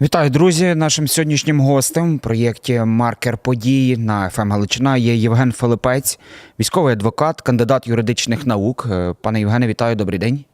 Вітаю, друзі! Нашим сьогоднішнім гостем в проєкті Маркер події на ФМ Галичина є Євген Филипець, військовий адвокат, кандидат юридичних наук. Е, Пане Євгене, вітаю, добрий день.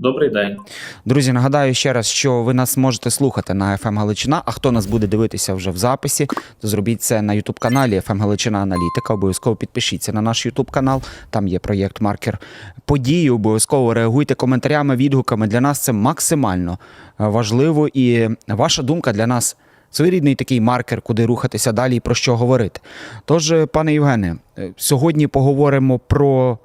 Добрий день. Друзі, нагадаю ще раз, що ви нас можете слухати на ФМ Галичина. А хто нас буде дивитися вже в записі, то зробіть це на Ютуб каналі ФМ Галичина Аналітика. Обов'язково підпишіться на наш Ютуб канал. Там є проєкт Маркер події. Обов'язково реагуйте коментарями, відгуками. Для нас це максимально е, важливо. І ваша думка для нас своєрідний такий маркер, куди рухатися далі і про що говорити. Тож, е, пане Євгене, е, сьогодні поговоримо про.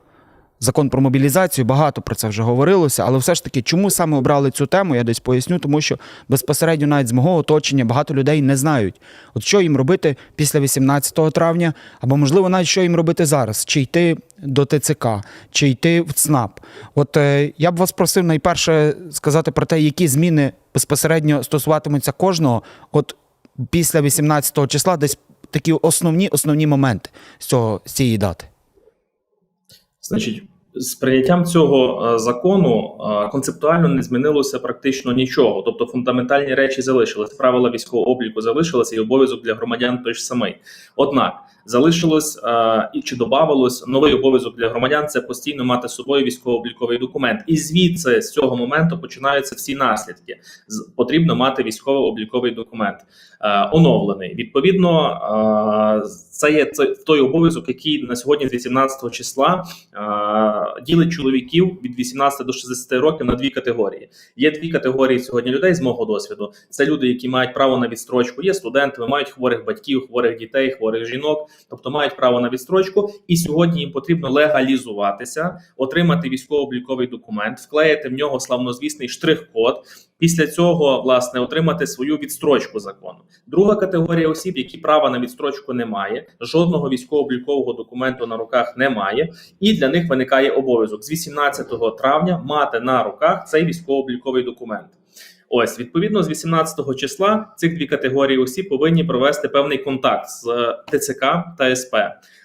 Закон про мобілізацію, багато про це вже говорилося, але все ж таки, чому саме обрали цю тему, я десь поясню, тому що безпосередньо навіть з мого оточення багато людей не знають, от що їм робити після 18 травня, або можливо навіть що їм робити зараз, чи йти до ТЦК, чи йти в ЦНАП. От е, я б вас просив найперше сказати про те, які зміни безпосередньо стосуватимуться кожного, от після 18 числа, десь такі основні основні моменти з цього з цієї дати. Значить, з прийняттям цього е, закону е, концептуально не змінилося практично нічого. Тобто фундаментальні речі залишились. Правила військового обліку залишилися і обов'язок для громадян той ж самий. Однак залишилось е, і чи додавалось новий обов'язок для громадян це постійно мати з собою військово-обліковий документ. І звідси з цього моменту починаються всі наслідки. Потрібно мати військово-обліковий документ е, оновлений. Відповідно, е, це є це той обов'язок, який на сьогодні з 18 числа ділить чоловіків від 18 до 60 років на дві категорії. Є дві категорії сьогодні людей з мого досвіду. Це люди, які мають право на відстрочку. Є студенти, мають хворих батьків, хворих дітей, хворих жінок, тобто мають право на відстрочку. І сьогодні їм потрібно легалізуватися, отримати військово-обліковий документ, вклеїти в нього славнозвісний штрих-код. Після цього власне отримати свою відстрочку закону. Друга категорія осіб, які права на відстрочку не має, жодного військово-облікового документу на руках немає, і для них виникає обов'язок з 18 травня мати на руках цей військово-обліковий документ. Ось відповідно з 18 числа цих дві категорії осіб повинні провести певний контакт з е, ТЦК та СП,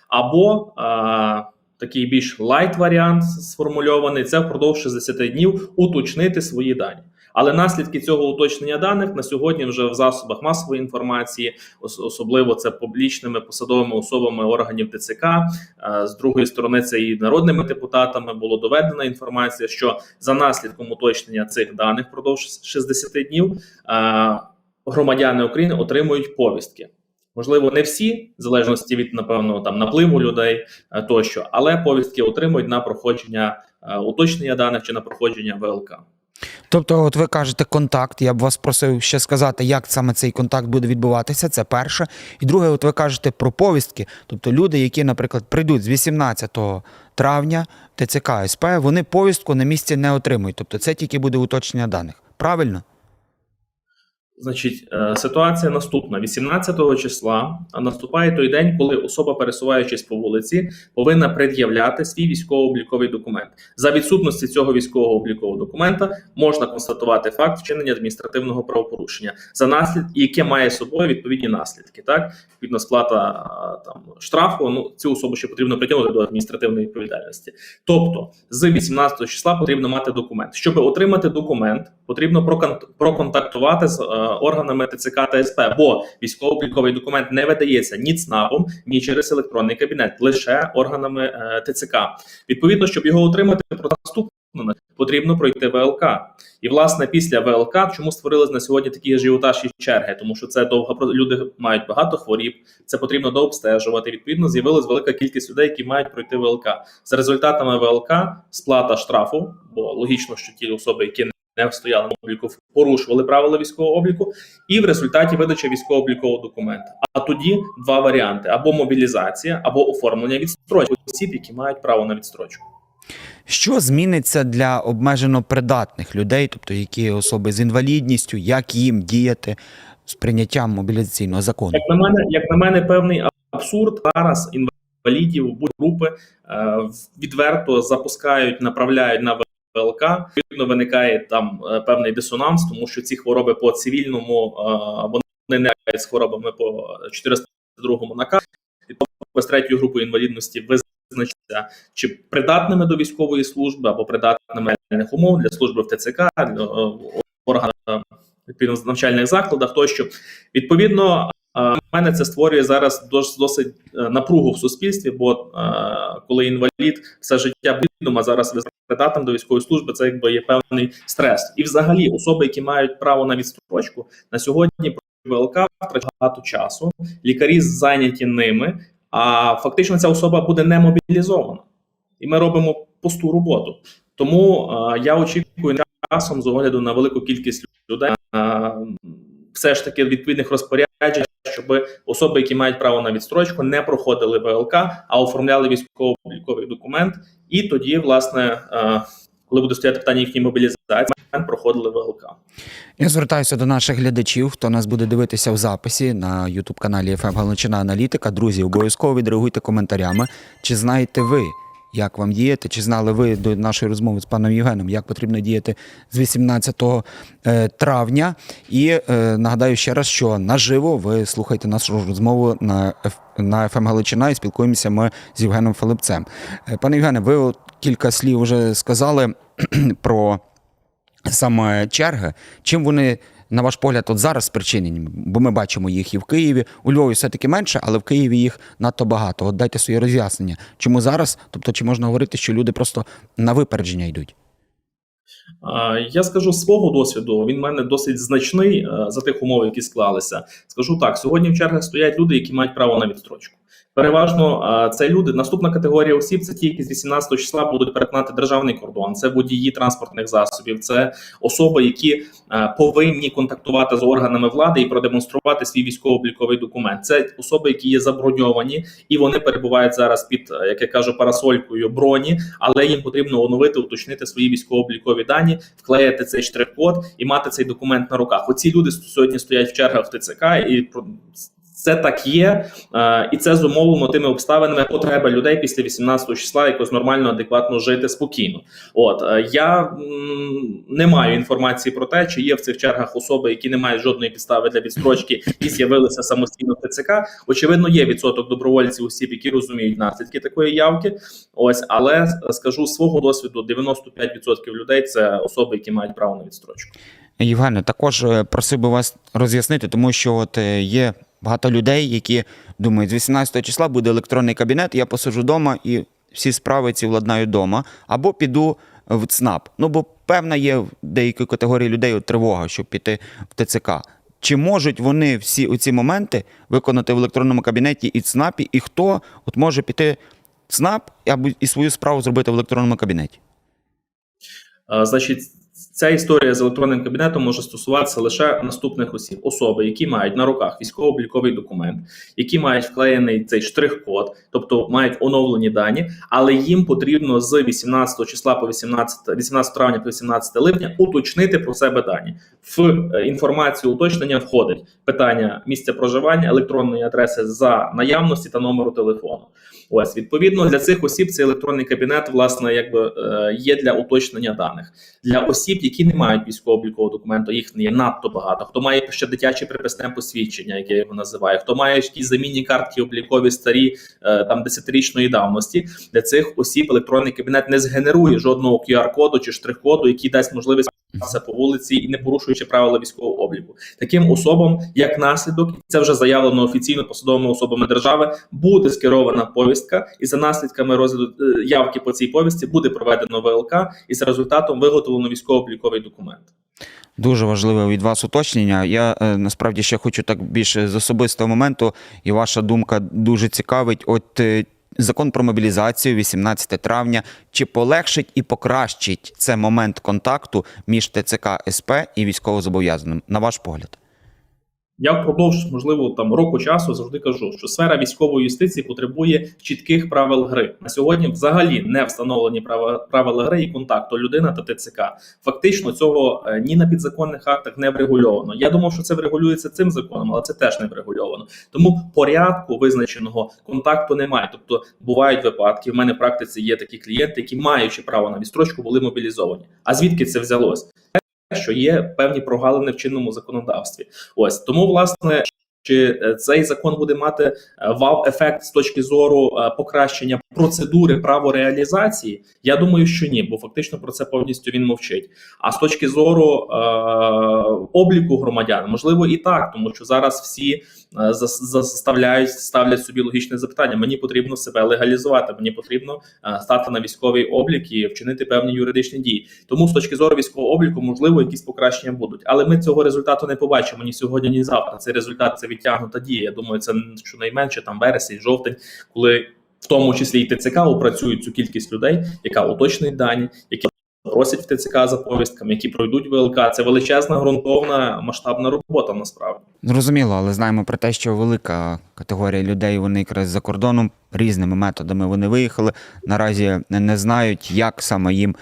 або а, такий більш лайт варіант сформульований це впродовж 60 днів уточнити свої дані. Але наслідки цього уточнення даних на сьогодні вже в засобах масової інформації, особливо це публічними посадовими особами органів ТЦК. е, З другої сторони, це і народними депутатами було доведена інформація, що за наслідком уточнення цих даних впродовж 60 днів е, громадяни України отримують повістки. Можливо, не всі, в залежності від напевно там напливу людей е, тощо, але повістки отримують на проходження уточнення даних чи на проходження ВЛК. Тобто, от ви кажете контакт. Я б вас просив ще сказати, як саме цей контакт буде відбуватися. Це перше. І друге, от ви кажете про повістки. Тобто люди, які, наприклад, прийдуть з 18 травня ТЦК СП, вони повістку на місці не отримують. Тобто, це тільки буде уточнення даних. Правильно? Значить, е, ситуація наступна: 18 числа наступає той день, коли особа, пересуваючись по вулиці, повинна пред'являти свій військово-обліковий документ. За відсутності цього військово-облікового документа можна констатувати факт вчинення адміністративного правопорушення за наслід, яке має собою відповідні наслідки. Так, відповідно, сплата а, там штрафу. Ну цю особу ще потрібно притягнути до адміністративної відповідальності. Тобто, з 18 числа потрібно мати документ. Щоб отримати документ, потрібно прокон- проконтактувати з е, органами ТЦК та СП, бо військово-обліковий документ не видається ні ЦНАПом, ні через електронний кабінет, лише органами е, ТЦК. Відповідно, щоб його отримати, про наступне потрібно пройти ВЛК. І власне після ВЛК, чому створились на сьогодні такі ажіотаж і черги, тому що це довго люди мають багато хворіб, це потрібно дообстежувати. Відповідно, з'явилась велика кількість людей, які мають пройти ВЛК. За результатами ВЛК сплата штрафу, бо логічно, що ті особи, які не стояли на обліку, порушували правила військового обліку, і в результаті видача військово-облікового документа. А тоді два варіанти: або мобілізація, або оформлення відстрочки осіб, які мають право на відстрочку. Що зміниться для обмежено придатних людей, тобто які особи з інвалідністю, як їм діяти з прийняттям мобілізаційного закону? Як на мене, як на мене, певний абсурд зараз інвалідів будь-групи е, відверто запускають, направляють на ВЛК. Відповідно, виникає там е, певний дисонанс, тому що ці хвороби по цивільному е, вони не з хворобами по 402 наказу. Відповідно, з третьою групою інвалідності визначиться чи придатними до військової служби або придатними умов для служби в ТЦК, для, е, органах відповідно навчальних закладах. Тощо відповідно. Е, в мене це створює зараз досить е, напругу в суспільстві, бо е, коли інвалід все життя а зараз придатним до військової служби, це якби є певний стрес. І взагалі особи, які мають право на відстрочку, на сьогодні ВЛК втрачає багато часу, лікарі зайняті ними, а фактично ця особа буде не мобілізована. І ми робимо пусту роботу. Тому е, я очікую часом з огляду на велику кількість людей, е, все ж таки відповідних розпоряджень, щоб особи, які мають право на відстрочку, не проходили ВЛК, а оформляли військово-обліковий документ. І тоді, власне, е, коли буде стояти питання їхньої мобілізації, проходили ВЛК. Я звертаюся до наших глядачів, хто нас буде дивитися в записі на youtube каналі FM Галичина Аналітика. Друзі, обов'язково відреагуйте коментарями. Чи знаєте ви, як вам діяти? Чи знали ви до нашої розмови з паном Євгеном, як потрібно діяти з 18 е, травня? І е, нагадаю ще раз, що наживо ви слухаєте нашу розмову на на FM Галичина і спілкуємося ми з Євгеном Филипцем. Е, Пане Євгене, ви кілька слів вже сказали про саме черги, чим вони, на ваш погляд, от зараз спричинені? Бо ми бачимо їх і в Києві. У Львові все-таки менше, але в Києві їх надто багато. От дайте своє роз'яснення. Чому зараз? Тобто, чи можна говорити, що люди просто на випередження йдуть? Я скажу свого досвіду, він в мене досить значний е, за тих умов, які склалися. Скажу так: сьогодні в чергах стоять люди, які мають право на відстрочку. Переважно це люди. Наступна категорія осіб це ті, які з 18 числа будуть перетинати державний кордон. Це водії транспортних засобів, це особи, які повинні контактувати з органами влади і продемонструвати свій військово-обліковий документ. Це особи, які є заброньовані, і вони перебувають зараз під, як я кажу, парасолькою броні, але їм потрібно оновити, уточнити свої військово-облікові дані, вклеїти цей штрих-код і мати цей документ на руках. Оці люди сьогодні стоять в чергах в ТЦК і це так є, е, і це зумовлено тими обставинами потреби людей після 18 числа якось нормально, адекватно жити спокійно. От е, я не маю інформації про те, чи є в цих чергах особи, які не мають жодної підстави для відстрочки і з'явилися самостійно в ТЦК. Очевидно, є відсоток добровольців осіб, які розуміють наслідки такої явки. Ось, але е, скажу з свого досвіду: 95% людей це особи, які мають право на відстрочку. Євгене, також просив би вас роз'яснити, тому що от є багато людей, які думають, з 18 числа буде електронний кабінет, я посиджу вдома і всі справи ці владнаю вдома, або піду в ЦНАП. Ну, бо певна є в деякої категорії людей тривога, щоб піти в ТЦК. Чи можуть вони всі оці моменти виконати в електронному кабінеті і ЦНАПі, і хто от може піти в ЦНАП або і свою справу зробити в електронному кабінеті? Е, Значить, ця історія з електронним кабінетом може стосуватися лише наступних осіб: особи, які мають на руках військово-обліковий документ, які мають вклеєний цей штрих-код, тобто мають оновлені дані, але їм потрібно з 18 числа по 18, 18 травня по 18 липня уточнити про себе дані. В е, інформацію уточнення входить питання місця проживання, електронної адреси за наявності та номеру телефону. Ось відповідно для цих осіб цей електронний кабінет, власне, якби е, є для уточнення даних для осіб, які не мають військово-облікового документу. Їх не є надто багато. Хто має ще дитяче приписне посвідчення, яке я його називаю, хто має якісь замінні картки облікові старі е, там десятирічної давності. Для цих осіб електронний кабінет не згенерує жодного QR-коду чи штрих-коду, який дасть можливість по вулиці і не порушуючи правила військового обліку. Таким особам, як наслідок, це вже заявлено офіційно посадовими особами держави, буде скерована повістка, і за наслідками розгляду е, явки по цій повісті буде проведено ВЛК, і за результатом виготовлено військово-обліковий документ. Дуже важливе від вас уточнення. Я е, насправді ще хочу так більше з особистого моменту, і ваша думка дуже цікавить. От е, закон про мобілізацію, 18 травня, чи полегшить і покращить це момент контакту між ТЦК СП і військовозобов'язаним, на ваш погляд? Я впродовж можливо там року часу завжди кажу, що сфера військової юстиції потребує чітких правил гри. На сьогодні взагалі не встановлені правила гри і контакту людина та ТЦК. Фактично цього е, ні на підзаконних актах не врегульовано. Я думав, що це врегулюється цим законом, але це теж не врегульовано. Тому порядку визначеного контакту немає. Тобто бувають випадки. В мене в практиці є такі клієнти, які маючи право на відстрочку, були мобілізовані. А звідки це взялось? Що є певні прогалини в чинному законодавстві. Ось тому, власне, Чи е, цей закон буде мати е, вау-ефект з точки зору е, покращення процедури правореалізації? Я думаю, що ні, бо фактично про це повністю він мовчить. А з точки зору е, обліку громадян, можливо, і так, тому що зараз всі заставляють ставлять собі логічне запитання: мені потрібно себе легалізувати, мені потрібно е, стати на військовий облік і вчинити певні юридичні дії. Тому з точки зору військового обліку, можливо, якісь покращення будуть, але ми цього результату не побачимо ні сьогодні, ні завтра. Цей результат це відтягнута дія. Я думаю, це щонайменше там вересень, жовтень, коли в тому числі і ТЦК опрацюють цю кількість людей, яка уточнить дані, які просять в ТЦК за повістками, які пройдуть ВЛК. Це величезна ґрунтовна масштабна робота. Насправді Зрозуміло, але знаємо про те, що велика категорія людей вони якраз за кордоном різними методами вони виїхали. Наразі не знають, як саме їм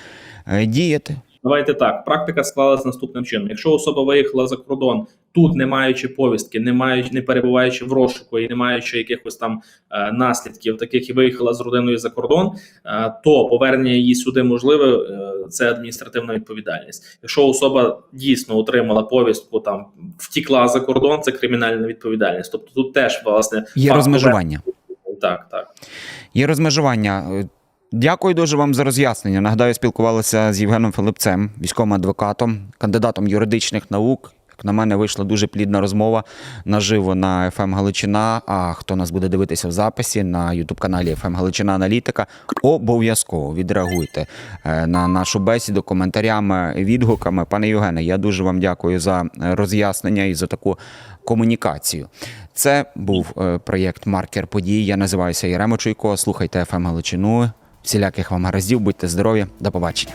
е, діяти. Давайте так. Практика склалась наступним чином. Якщо особа виїхала за кордон, тут не маючи повістки, не маючи, не перебуваючи в розшуку і не маючи якихось там е, наслідків, таких і виїхала з родиною за кордон, е, то повернення її сюди можливе. е, це адміністративна відповідальність. Якщо особа дійсно отримала повістку, там втікла за кордон, це кримінальна відповідальність. Тобто тут теж власне Є розмежування. повернення. Так, так. Є розмежування. Е, Дякую дуже вам за роз'яснення. Нагадаю, спілкувалися з Євгеном Филипцем, військовим адвокатом, кандидатом юридичних наук. На мене, вийшла дуже плідна розмова наживо на FM Галичина. А хто нас буде дивитися в записі на youtube каналі FM Галичина Аналітика, обов'язково відреагуйте е, на нашу бесіду коментарями, відгуками. Пане Євгене, я дуже вам дякую за роз'яснення і за таку комунікацію. Це був е, проєкт Маркер подій. Я називаюся Єремо Чуйко. Слухайте FM Галичину. Всіляких вам гараздів, будьте здорові, до побачення.